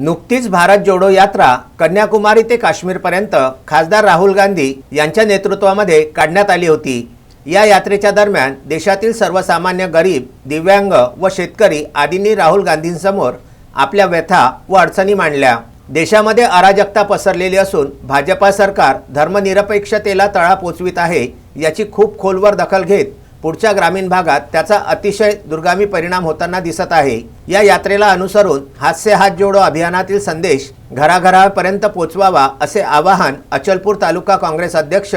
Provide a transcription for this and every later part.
नुकतीच भारत जोडो यात्रा कन्याकुमारी ते काश्मीरपर्यंत खासदार राहुल गांधी यांच्या नेतृत्वामध्ये काढण्यात आली होती. या यात्रेच्या दरम्यान देशातील सर्वसामान्य गरीब दिव्यांग व शेतकरी आदींनी राहुल गांधींसमोर आपल्या व्यथा व अडचणी मांडल्या. देशामध्ये अराजकता पसरलेली असून भाजपा सरकार धर्मनिरपेक्षतेला तळा पोचवित आहे याची खूप खोलवर दखल घेत पुढच्या ग्रामीण भागात त्याचा अतिशय दुर्गामी परिणाम होताना दिसत आहे. या यात्रेला अनुसरून हास्य हात जोडो अभियानातील संदेश घराघरापर्यंत पोचवावा असे आवाहन अचलपूर तालुका काँग्रेस अध्यक्ष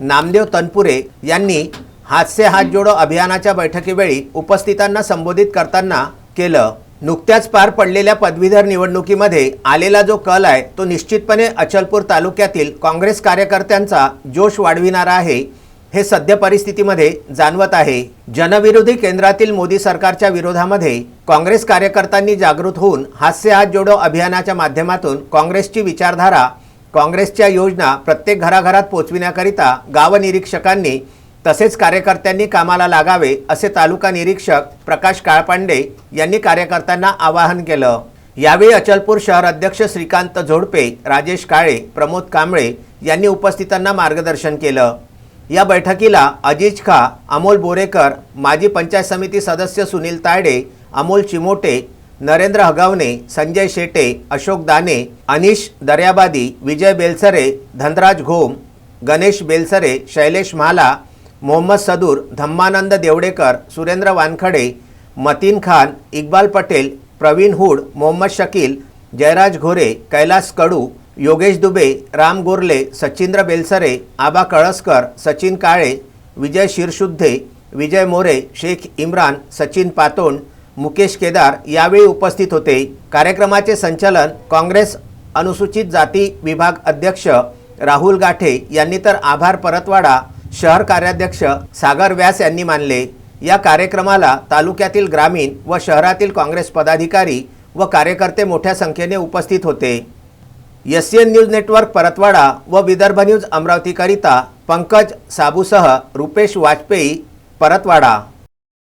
नामदेव तनपुरे यांनी हास्य हात जोडो अभियानाच्या बैठकीवेळी उपस्थितांना संबोधित करताना केलं. नुकत्याच पार पडलेल्या पदवीधर निवडणुकीमध्ये आलेला जो कल आहे तो निश्चितपणे अचलपूर तालुक्यातील काँग्रेस कार्यकर्त्यांचा जोश वाढविणारा आहे. हे सद्य परिस्थितीमध्ये जाणवत आहे. जनविरोधी केंद्रातील मोदी सरकारच्या विरोधामध्ये काँग्रेस कार्यकर्त्यांनी जागृत होऊन हास्य हात जोडो अभियानाच्या माध्यमातून काँग्रेसची विचारधारा काँग्रेसच्या योजना प्रत्येक घराघरात पोचविण्याकरिता गावनिरीक्षकांनी तसेच कार्यकर्त्यांनी कामाला लागावे असे तालुका निरीक्षक प्रकाश काळपांडे यांनी कार्यकर्त्यांना आवाहन केलं. यावेळी अचलपूर शहर अध्यक्ष श्रीकांत झोडपे राजेश काळे प्रमोद कांबळे यांनी उपस्थितांना मार्गदर्शन केलं. या बैठकीला अजिज खा अमोल बोरेकर माजी पंचायत समिती सदस्य सुनील तायडे अमोल चिमोटे नरेंद्र हगावणे संजय शेटे अशोक दाने अनिश दर्याबादी विजय बेलसरे धनराज घोम गणेश बेलसरे शैलेश म्हाला मोहम्मद सदूर धम्मानंद देवडेकर सुरेंद्र वानखडे मतीन खान इक्बाल पटेल प्रवीण हुड मोहम्मद शकील जयराज घोरे कैलास कडू योगेश दुबे राम गोरले सचिंद्र बेलसरे आबा कळसकर सचिन काळे विजय शिरशुद्धे विजय मोरे शेख इम्रान सचिन पातोंड मुकेश केदार यावेळी उपस्थित होते. कार्यक्रमाचे संचालन काँग्रेस अनुसूचित जाती विभाग अध्यक्ष राहुल गाठे यांनी तर आभार परतवाडा शहर कार्याध्यक्ष सागर व्यास यांनी मानले. या कार्यक्रमाला तालुक्यातील ग्रामीण व शहरातील काँग्रेस पदाधिकारी व कार्यकर्ते मोठ्या संख्येने उपस्थित होते. S N news network Paratwada व विदर्भ न्यूज अमरावतीकरिता पंकज साबूसह रुपेश वाजपेयी परतवाडा